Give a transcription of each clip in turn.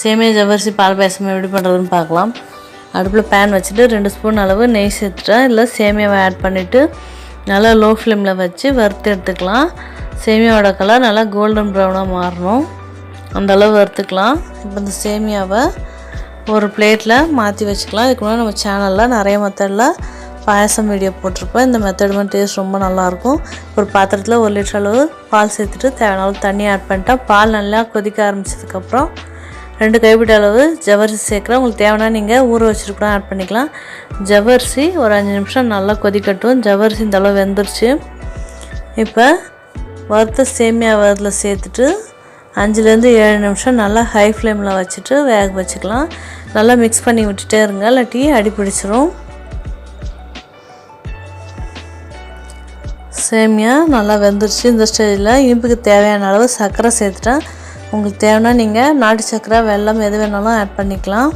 சேமியா ஜவ்வரிசி பால் பாயசம் எப்படி பண்ணுறதுன்னு பார்க்கலாம். அடுப்பில் பேன் வச்சுட்டு ரெண்டு ஸ்பூன் அளவு நெய் சேர்த்துட்டேன். இல்லை சேமியாவை ஆட் பண்ணிவிட்டு நல்லா லோ ஃப்ளேமில் வச்சு வறுத்து எடுத்துக்கலாம். சேமியாவோட கலர் நல்லா கோல்டன் ப்ரௌனாக மாறணும். அந்த அளவு வறுத்துக்கலாம். இப்போ இந்த சேமியாவை ஒரு பிளேட்டில் மாற்றி வச்சுக்கலாம். இதுக்கு முன்னாடி நம்ம சேனலில் நிறைய மெத்தடில் பாயசம் வீடியோ போட்டிருப்பேன் இந்த மெத்தடுமே டேஸ்ட் ரொம்ப நல்லாயிருக்கும். ஒரு பாத்திரத்தில் ஒரு லிட்டர் அளவு பால் சேர்த்துட்டு தேவையான அளவு தண்ணி ஆட் பண்ணிட்டேன் பால் நல்லா கொதிக்க ஆரம்பிச்சதுக்கப்புறம் ரெண்டு கைப்பிடி அளவு ஜவரிசி சேர்க்குறேன். உங்களுக்கு தேவைன்னா நீங்கள் ஊற வச்சுட்டு கூட ஆட் பண்ணிக்கலாம். ஜவ்வரிசி ஒரு அஞ்சு நிமிஷம் நல்லா கொதிக்கட்டும். ஜவ்வரிசி இந்த அளவு வெந்துருச்சு. இப்போ வறுத்த சேமியா அதில் சேர்த்துட்டு அஞ்சுலேருந்து ஏழு நிமிஷம் நல்லா ஹை ஃப்ளேமில் வச்சுட்டு வேக வச்சுக்கலாம். நல்லா மிக்ஸ் பண்ணி விட்டுட்டே இருங்க. இல்லாட்டி அடி பிடிச்சிரும். சேமியா நல்லா வெந்துருச்சு இந்த ஸ்டேஜில். இனிப்புக்கு தேவையான அளவு சர்க்கரை சேர்த்துட்டேன். உங்களுக்கு தேவைன்னா நீங்கள் நாட்டு சர்க்கரை வெல்லம் எது வேணாலும் ஆட் பண்ணிக்கலாம்.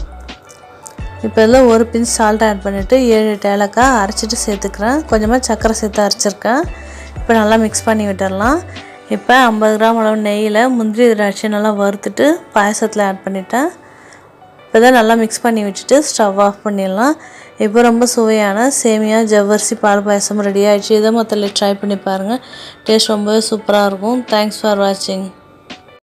இப்போ இதில் ஒரு பிஞ்ச் சால்ட் ஆட் பண்ணிவிட்டு ஏழு எட்டு ஏலக்காய் அரைச்சிட்டு சேர்த்துக்கிறேன். கொஞ்சமாக சர்க்கரை சேர்த்து அரைச்சிருக்கேன். இப்போ நல்லா மிக்ஸ் பண்ணி விட்டுடலாம் இப்போ ஐம்பது கிராம் அளவு நெய்யில் முந்திரி திராட்சை நல்லா வறுத்துட்டு பாயசத்தில் ஆட் பண்ணிட்டேன். இப்போ தான் நல்லா மிக்ஸ் பண்ணி வச்சுட்டு ஸ்டவ் ஆஃப் பண்ணிடலாம். இப்போ ரொம்ப சுவையான சேமியா ஜவ்வரிசி பால் பாயசம் ரெடி ஆகிடுச்சு இதை மொத்தத்தில் ட்ரை பண்ணி பாருங்கள் டேஸ்ட் ரொம்பவே சூப்பராக இருக்கும். தேங்க்ஸ் ஃபார் வாட்சிங்